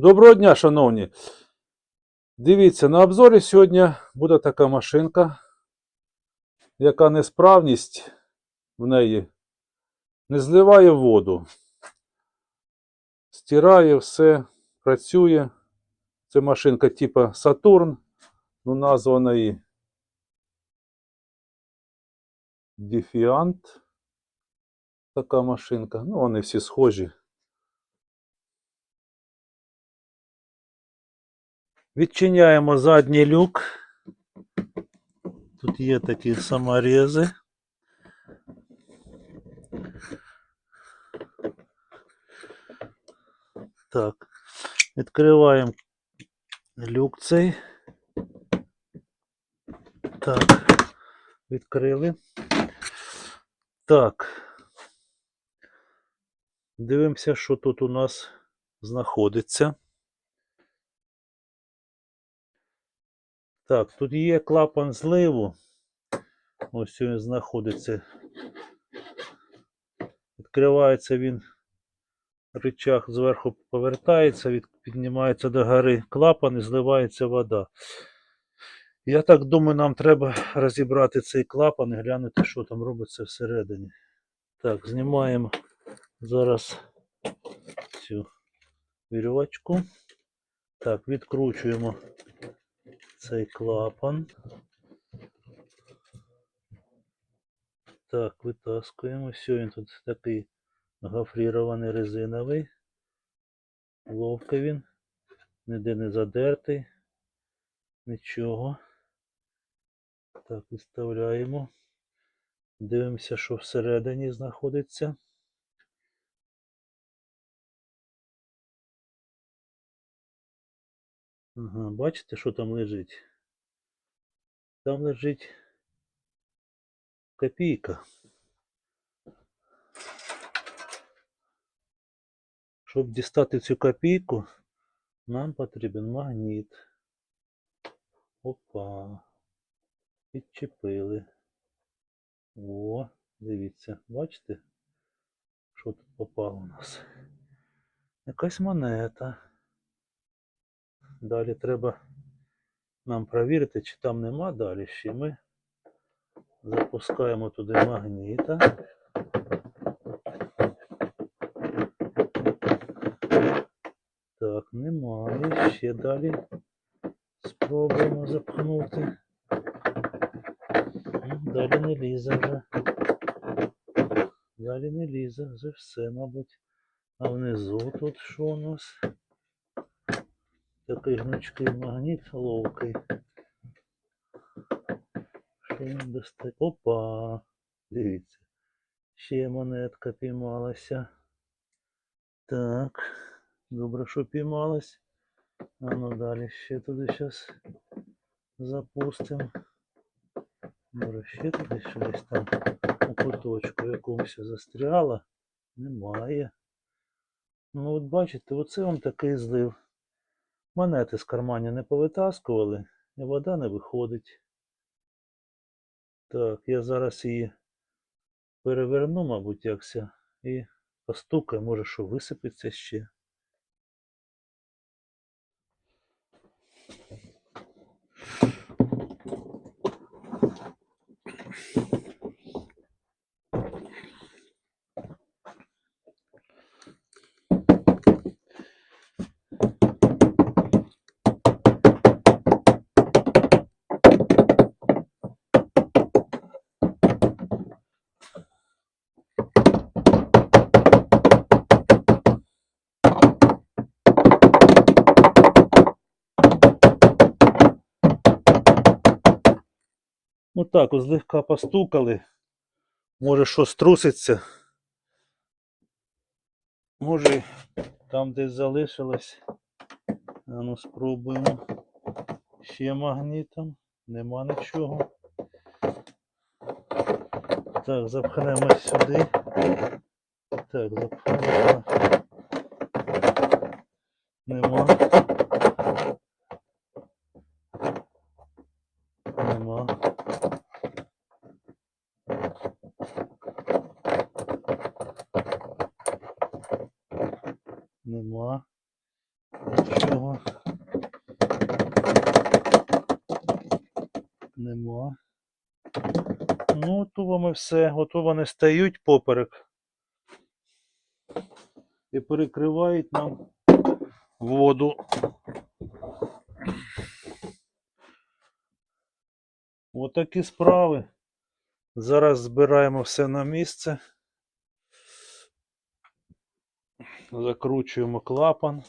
Доброго дня, шановні. Дивіться, на обзорі сьогодні буде така машинка, яка несправність в неї не зливає воду. Стирає все, працює. Це машинка типу Сатурн, ну названа її Defiant. Така машинка. Ну, вони всі схожі. Відчиняємо задній люк. Тут є такі саморези. Так, відкриваємо люк цей. Так, відкрили. Так. Дивимося, що тут у нас знаходиться. Так, тут є клапан зливу. Ось він знаходиться. Відкривається він, рычаг зверху повертається, від, піднімається до гори клапан і зливається вода. Я так думаю, нам треба розібрати цей клапан і глянути, що там робиться всередині. Так, знімаємо зараз цю вірьовочку. Так, відкручуємо цей клапан. Так, витаскуємо. Все, він тут такий гофрірований резиновий. Ловко він. Ніде не задертий. Нічого. Так, відставляємо. Дивимося, що всередині знаходиться. Ага, бачите, що там лежить? Там лежить копійка. Щоб дістати цю копійку, нам потрібен магніт. Опа. Підчепили. О, дивіться, бачите, що тут попало у нас? Якась монета. Далі треба нам перевірити, чи там нема далі ще. Ми запускаємо туди магніта. Так, немає. Ще далі. Спробуємо запхнути. Ну, Далі не лізе вже. Далі не лізе, вже все, мабуть. А внизу тут що у нас? Такий гнучкий магніт ловкий. Що він достає? Опа! Дивіться. Ще монетка піймалася. Так. Добре, що піймалась. А ну далі ще туди зараз запустимо. Може ще туди щось там у куточку якомусь застряла. Немає. Ну от бачите, оце вам такий злив. Монети з кармані не повитаскували, і вода не виходить. Так, я зараз її переверну, мабуть, якся, і постукаю, може, що висипеться ще. Так, от злегка постукали. Може щось труситься. Може там десь залишилось. А ну спробуємо. Ще магнітом. Нема нічого. Так, запхнемо сюди. Так, запхнемо. Нема. Нема. Нема. Нема. Ну, то вам і все. Ото вони стають поперек. І перекривають нам воду. Отакі справи. Зараз збираємо все на місце. Закручуємо клапан.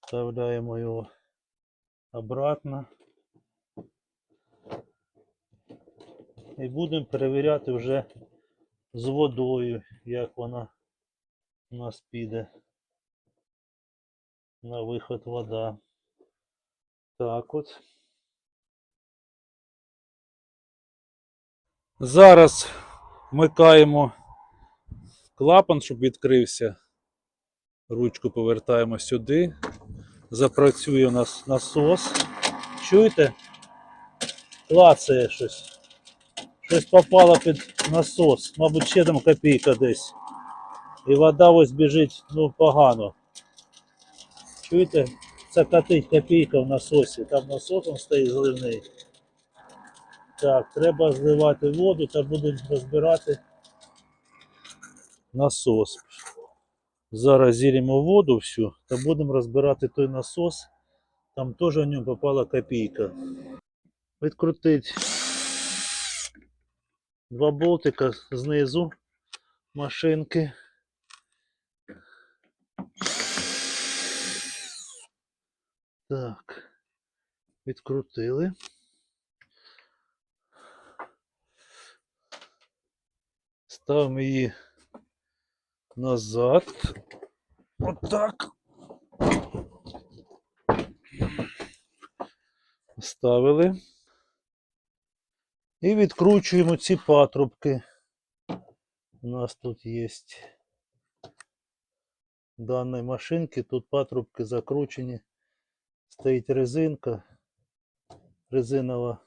Вставляємо його обратно. І будемо перевіряти вже з водою, як вона у нас піде на виход вода. Так от. Зараз вмикаємо клапан, щоб відкрився. Ручку повертаємо сюди. Запрацює у нас насос. Чуєте? Клацає щось. Щось попало під насос. Мабуть, ще там копійка десь. І вода ось біжить, ну, погано. Чуєте? Це катить копійка в насосі. Там насосом стоїть зливний. Так, треба зливати воду та будемо розбирати насос. Зараз зілимо воду всю та будемо розбирати той насос. Там теж в ньому попала копійка. Відкрутить два болтика знизу машинки. Так, відкрутили. Ставимо її назад. Отак. Ставили. І відкручуємо ці патрубки. У нас тут є даної машинки. Тут патрубки закручені. Стоїть резинка, резинова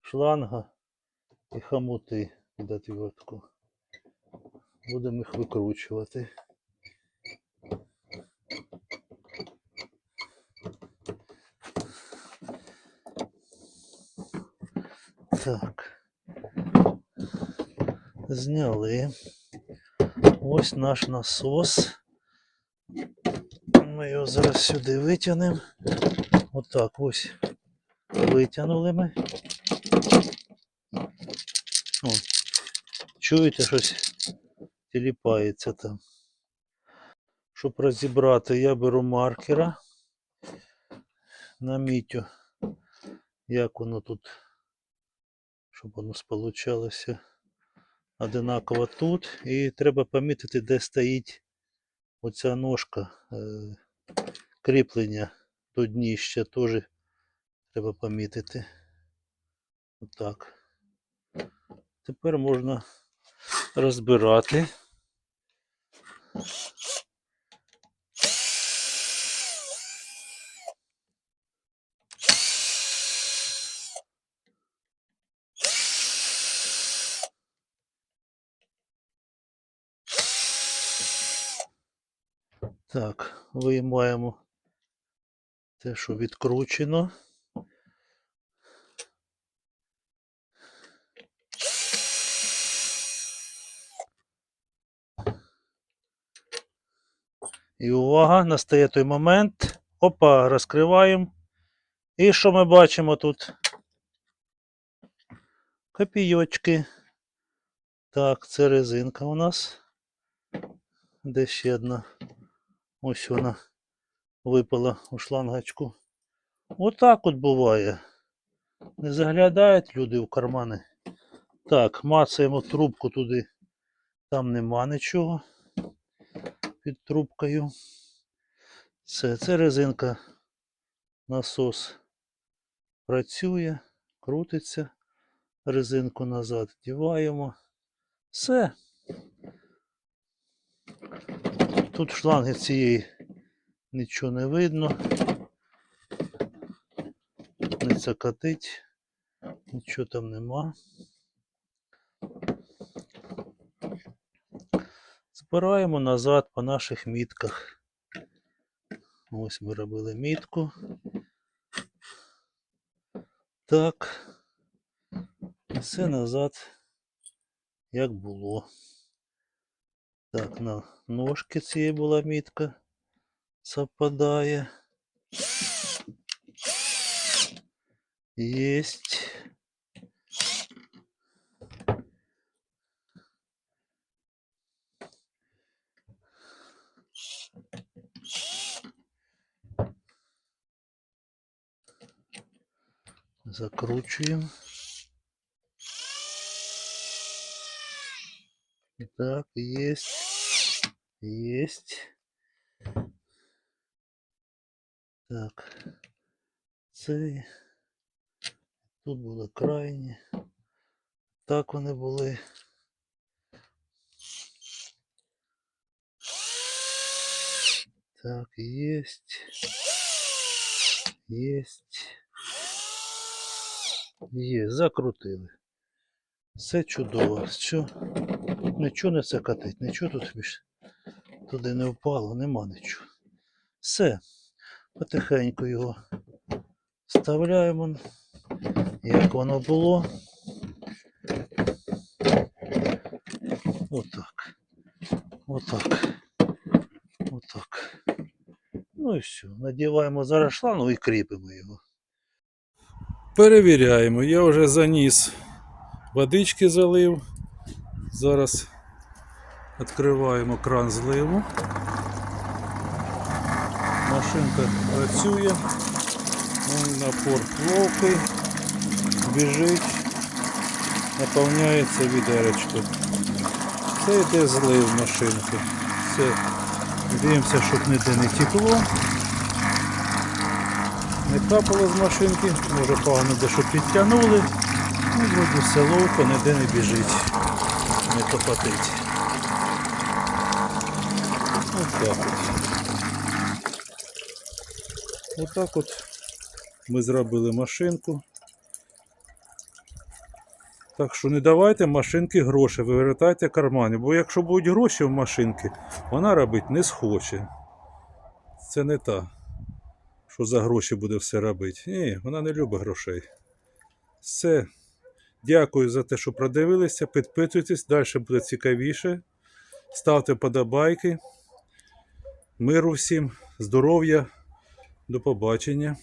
шланга і хомути під отвертку. Будемо їх викручувати. Так. Зняли. Ось наш насос. Ми його зараз сюди витягнемо. Отак ось витягнули ми. О, чуєте, щось тіліпається там. Щоб розібрати, я беру маркера, намітю, як воно тут, щоб воно сполучалося одинаково тут. І треба помітити, де стоїть оця ножка е, кріплення до дніща теж треба помітити. Отак. Тепер можна розбирати. Так, виймаємо те, що відкручено. І увага, настає той момент. Опа, розкриваємо. І що ми бачимо тут? Копійочки. Так, це резинка у нас. Де ще одна? Ось вона випала у шлангочку. Отак от буває. Не заглядають люди в кармани. Так, мацаємо трубку туди. Там нема нічого під трубкою. Це, це резинка. Насос працює, крутиться. Резинку назад вдіваємо. Все. Тут шланги цієї нічого не видно. Не закатить. Нічого там нема. Збираємо назад по наших мітках. Ось ми робили мітку. Так. Все назад, як було. Так, на ножки цієї була мітка. Совпадає. Єсть. Закручуємо. Так, есть. Есть. Так. Цей. Тут були крайні. Так вони були. Так, есть. Есть. Є, закрутили. Все чудово. Що? Нічого не закатить, нічого тут більше туди не впало, нема нічого. Все. Потихеньку його вставляємо, як воно було. Отак. Отак. Отак. Ну і все. Надіваємо зараз шлангу і кріпимо його. Перевіряємо. Я вже заніс водички залив. Зараз відкриваємо кран зливу. Машинка працює. Вон Напор ловкий, біжить, наповняється відеречко. Це йде злив машинки. Все. Дивимося, щоб ніде не текло. Не капало з машинки, може погано дещо підтягнули. Ну, вроді все ловко, ніде не біжить, не топотить. Ось так от. Отак от ми зробили машинку. Так що не давайте машинки гроші, вивертайте кармани, бо якщо будуть гроші в машинки, вона робити не схоче. Це не та що за гроші буде все робити. Ні, вона не любить грошей. Все. Дякую за те, що продивилися. Підписуйтесь, далі буде цікавіше. Ставте подобайки. Миру всім, здоров'я. До побачення.